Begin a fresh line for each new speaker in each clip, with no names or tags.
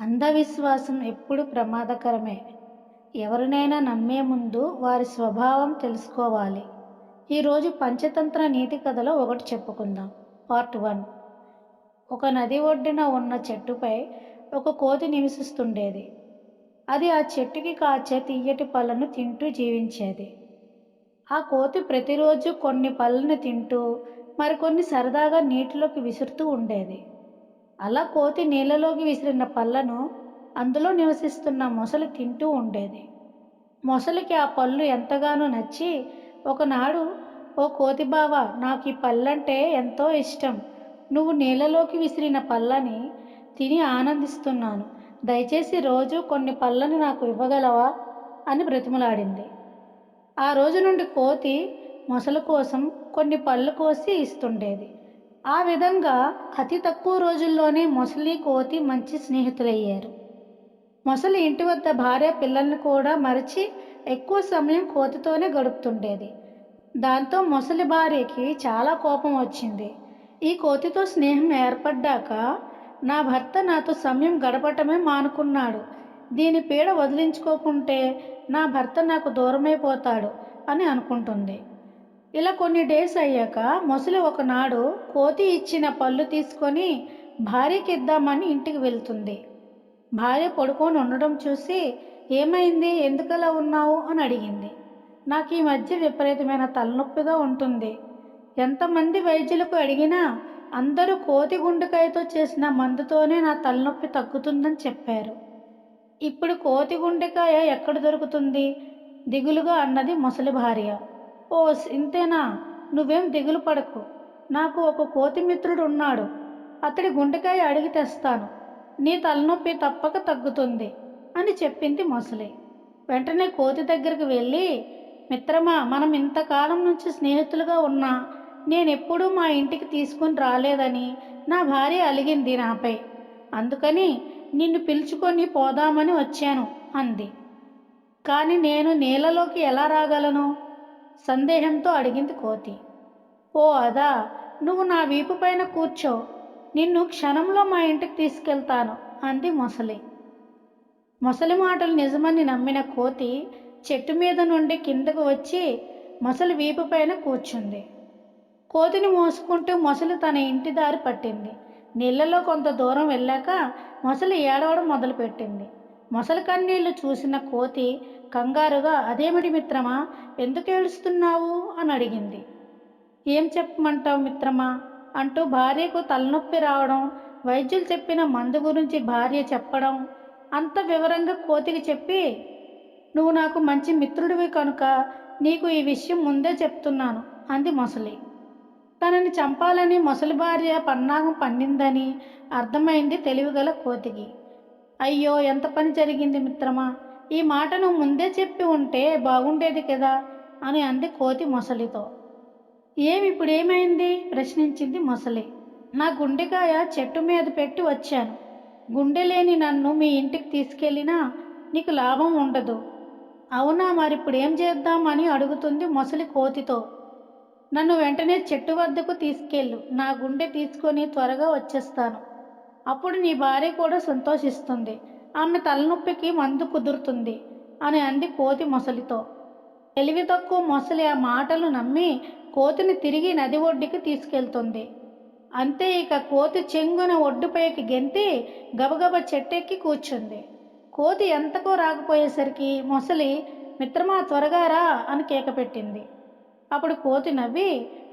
అంధవిశ్వాసం ఎప్పుడు ప్రమాదకరమే. ఎవరినైనా నమ్మే ముందు వారి స్వభావం తెలుసుకోవాలి. ఈరోజు పంచతంత్ర నీతి కథలో ఒకటి చెప్పుకుందాం. Part one. ఒక నది ఒడ్డున ఉన్న చెట్టుపై ఒక కోతి నివసిస్తుండేది. అది ఆ చెట్టుకి కాచే తీయటి పళ్ళను తింటూ జీవించేది. ఆ కోతి ప్రతిరోజు కొన్ని పళ్ళను తింటూ మరికొన్ని సరదాగా నీటిలోకి విసురుతూ ఉండేది. అలా కోతి నీళ్ళలోకి విసిరిన పళ్ళను అందులో నివసిస్తున్న మొసలి తింటూ ఉండేది. మొసలికి ఆ పళ్ళు ఎంతగానో నచ్చి ఒకనాడు ఓ కోతి బావ నాకు ఈ పళ్ళంటే ఎంతో ఇష్టం. నువ్వు నీళ్ళలోకి విసిరిన పళ్ళని తిని ఆనందిస్తున్నాను. దయచేసి రోజు కొన్ని పళ్ళని నాకు ఇవ్వగలవా? అని బ్రతిమలాడింది. ఆ రోజు నుండి కోతి మొసలి కోసం కొన్ని పళ్ళు కోసి ఇస్తుండేది. ఆ విధంగా అతి తక్కువ రోజుల్లోనే మొసలి కోతి మంచి స్నేహితులయ్యారు. మొసలి ఇంటి వద్ద భార్య పిల్లల్ని కూడా మరచి ఎక్కువ సమయం కోతితోనే గడుపుతుండేది. దాంతో మొసలి భార్యకి చాలా కోపం వచ్చింది. ఈ కోతితో స్నేహం ఏర్పడ్డాక నా భర్త నాతో సమయం గడపటమే మానుకున్నాడు. దీని పీడ వదిలించుకోకుంటే నా భర్త నాకు దూరమైపోతాడు అని అనుకుంటుంది. ఇలా కొన్ని డేస్ అయ్యాక మొసలి ఒకనాడు కోతి ఇచ్చిన పళ్ళు తీసుకొని భార్యకి ఇద్దామని ఇంటికి వెళ్తుంది. భార్య పడుకొని ఉండడం చూసి ఏమైంది? ఎందుకలా ఉన్నావు? అని అడిగింది. నాకు ఈ మధ్య విపరీతమైన తలనొప్పిగా ఉంటుంది. ఎంతమంది వైద్యులకు అడిగినా అందరూ కోతి గుండెకాయతో చేసిన మందుతోనే నా తలనొప్పి తగ్గుతుందని చెప్పారు. ఇప్పుడు కోతి గుండెకాయ ఎక్కడ దొరుకుతుంది? దిగులుగా అన్నది ముసలి భార్య. ఓ ఇంతేనా? నువ్వేం దిగులు పడకు. నాకు ఒక కోతి మిత్రుడు ఉన్నాడు అతడి గుండెకాయ అడిగి తెస్తాను. నీ తలనొప్పి తప్పక తగ్గుతుంది అని చెప్పింది మొసలి. వెంటనే కోతి దగ్గరికి వెళ్ళి మిత్రమా మనం ఇంతకాలం నుంచి స్నేహితులుగా ఉన్నా నేనెప్పుడూ మా ఇంటికి తీసుకుని రాలేదని నా భార్య అలిగింది నాపై. అందుకని నిన్ను పిలుచుకొని పోదామని వచ్చాను అంది. కానీ నేను నీళ్ళలోకి ఎలా రాగలను? సందేహంతో అడిగింది కోతి. ఓ అదా నువ్వు నా వీపు పైన కూర్చో. నిన్ను క్షణంలో మా ఇంటికి తీసుకెళ్తాను అంది మొసలి. మొసలి మాటలు నిజమని నమ్మిన కోతి చెట్టు మీద నుండి కిందకు వచ్చి మొసలి వీపు పైన కూర్చుంది. కోతిని మోసుకుంటూ మొసలి తన ఇంటి దారి పట్టింది. నీళ్ళలో కొంత దూరం వెళ్ళాక మొసలి ఏడవడం మొదలుపెట్టింది. మొసలి కన్నీళ్ళు చూసిన కోతి కంగారుగా అదేమిటి మిత్రమా? ఎందుకు ఏడుస్తున్నావు? అని అడిగింది. ఏం చెప్పమంటావు మిత్రమా? అంటూ భార్యకు తలనొప్పి రావడం వైద్యులు చెప్పిన మందు గురించి భార్య చెప్పడం అంత వివరంగా కోతికి చెప్పి నువ్వు నాకు మంచి మిత్రుడివి కనుక నీకు ఈ విషయం ముందే చెప్తున్నాను అంది మొసలి. తనని చంపాలని మొసలి భార్య పన్నాగం పండిందని అర్థమైంది తెలివిగల కోతికి. అయ్యో ఎంత పని జరిగింది మిత్రమా? ఈ మాటను ముందే చెప్పి ఉంటే బాగుండేది కదా? అని అంది కోతి మొసలితో. ఏమి ఇప్పుడు ఏమైంది ప్రశ్నించింది మొసలి. నా గుండెకాయ చెట్టు మీద పెట్టి వచ్చాను. గుండె లేని నన్ను మీ ఇంటికి తీసుకెళ్ళినా నీకు లాభం ఉండదు. అవునా మరి ఇప్పుడు ఏం చేద్దామని అడుగుతుంది మొసలి కోతితో. నన్ను వెంటనే చెట్టు వద్దకు తీసుకెళ్ళు. నా గుండె తీసుకొని త్వరగా వచ్చేస్తాను. అప్పుడు నీ భార్య కూడా సంతోషిస్తుంది. ఆమె తలనొప్పికి మందు కుదురుతుంది అని అంది కోతి మొసలితో. తెలివి తక్కువ మొసలి ఆ మాటలు నమ్మి కోతిని తిరిగి నది ఒడ్డుకి తీసుకెళ్తుంది. అంతే ఇక కోతి చెంగున ఒడ్డుపైకి గెంతి గబగబ చెట్టెక్కి కూర్చుంది. కోతి ఎంతకో రాకపోయేసరికి మొసలి మిత్రమా త్వరగా రా అని కేకపెట్టింది అప్పుడు కోతి నవ్వి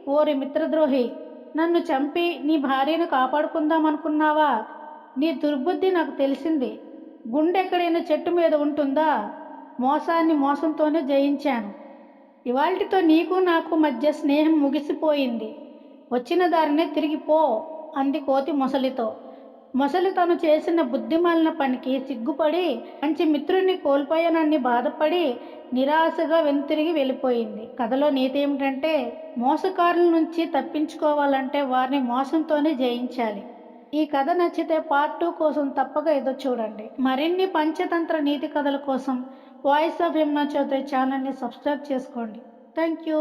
ఓరి మిత్రద్రోహి నన్ను చంపి నీ భార్యను కాపాడుకుందామనుకున్నావా నీ దుర్బుద్ధి నాకు తెలిసింది. గుండె ఎక్కడైనా చెట్టు మీద ఉంటుందా? మోసాన్ని మోసంతోనే జయించాను. ఇవాల్టితో నీకు నాకు మధ్య స్నేహం ముగిసిపోయింది. వచ్చిన దారినే తిరిగి పో అంది కోతి మొసలితో. మొసలి తను చేసిన బుద్ధిమాలిన పనికి సిగ్గుపడి మంచి మిత్రుని కోల్పోయానని బాధపడి నిరాశగా వెనుతిరిగి వెళ్ళిపోయింది. కథలో నీతి ఏమిటంటే మోసకారుల నుంచి తప్పించుకోవాలంటే వారిని మోసంతోనే జయించాలి. ఈ కథ నచ్చితే పార్ట్ టూ కోసం తప్పక ఏదో చూడండి. మరిన్ని పంచతంత్ర నీతి కథల కోసం వాయిస్ ఆఫ్ యమునా చౌదరి ఛానల్ని సబ్స్క్రైబ్ చేసుకోండి. Thank you